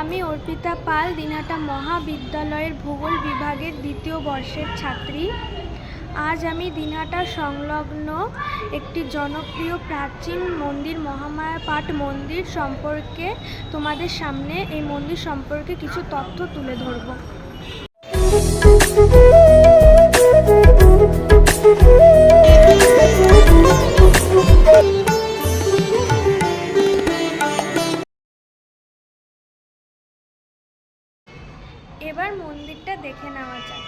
আমি অর্পিতা পাল দিনহাটা মহাবিদ্যালয়ের ভূগোল বিভাগের দ্বিতীয় বর্ষের ছাত্রী। আজ আমি দিনহাটা সংলগ্ন একটি জনপ্রিয় প্রাচীন মন্দির মহামায়া পাঠ মন্দির সম্পর্কে তোমাদের সামনে এই মন্দির সম্পর্কে কিছু তথ্য তুলে ধরব। এবার মন্দিরটা দেখে নেওয়া যাক।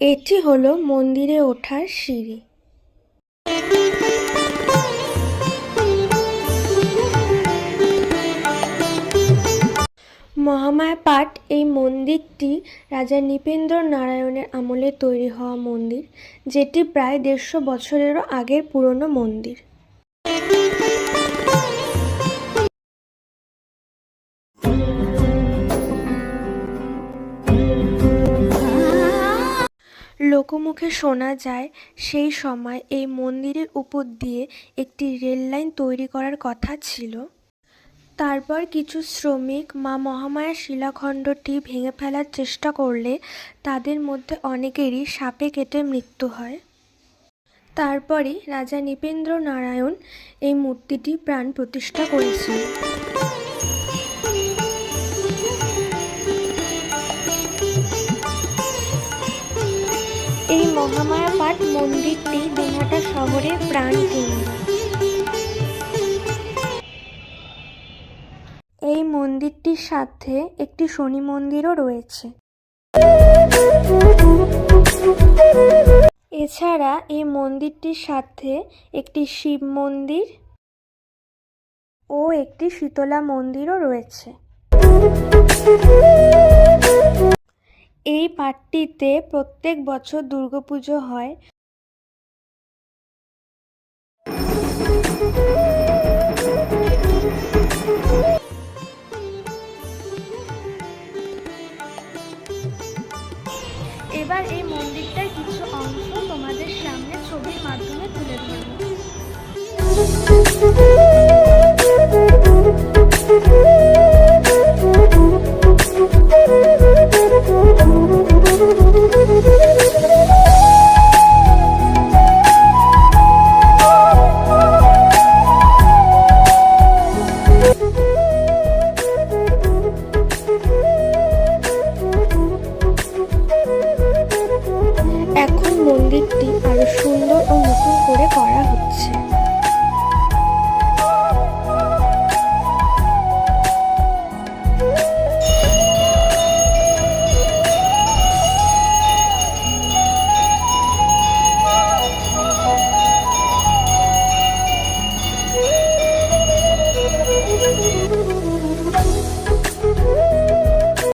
এটি হলো মন্দিরে ওঠার সিঁড়ি। মহামায়া পাঠ এই মন্দিরটি রাজা নৃপেন্দ্র নারায়ণের আমলে তৈরি হওয়া মন্দির, যেটি প্রায় দেড়শো বছরেরও আগের পুরনো মন্দির। লোকমুখে শোনা যায়, সেই সময় এই মন্দিরের উপর দিয়ে একটি রেল লাইন তৈরি করার কথা ছিল। তারপর কিছু শ্রমিক মা মহামায়া শিলাখণ্ডটি ভেঙে ফেলার চেষ্টা করলে তাদের মধ্যে অনেকেরই সাপে কেটে মৃত্যু হয়। তারপরে রাজা নৃপেন্দ্র নারায়ণ এই মূর্তিটি প্রাণ প্রতিষ্ঠা করেছিলেন। এই মহামায়া পাঠ মন্দিরটি দিনহাটা শহরের প্রাণকেন্দ্র। মন্দিরটির সাথে একটি শনি মন্দিরও রয়েছে। এছাড়া এই মন্দিরটির সাথে একটি শিব মন্দির ও একটি শীতলা মন্দিরও রয়েছে। এই পাঠটিতে প্রত্যেক বছর দুর্গাপুজো হয়। এবার এই মন্দিরটার কিছু অংশ তোমাদের সামনে ছবির মাধ্যমে তুলে ধরব। এখন মন্দিরটি আরও সুন্দর ও নতুন করে করা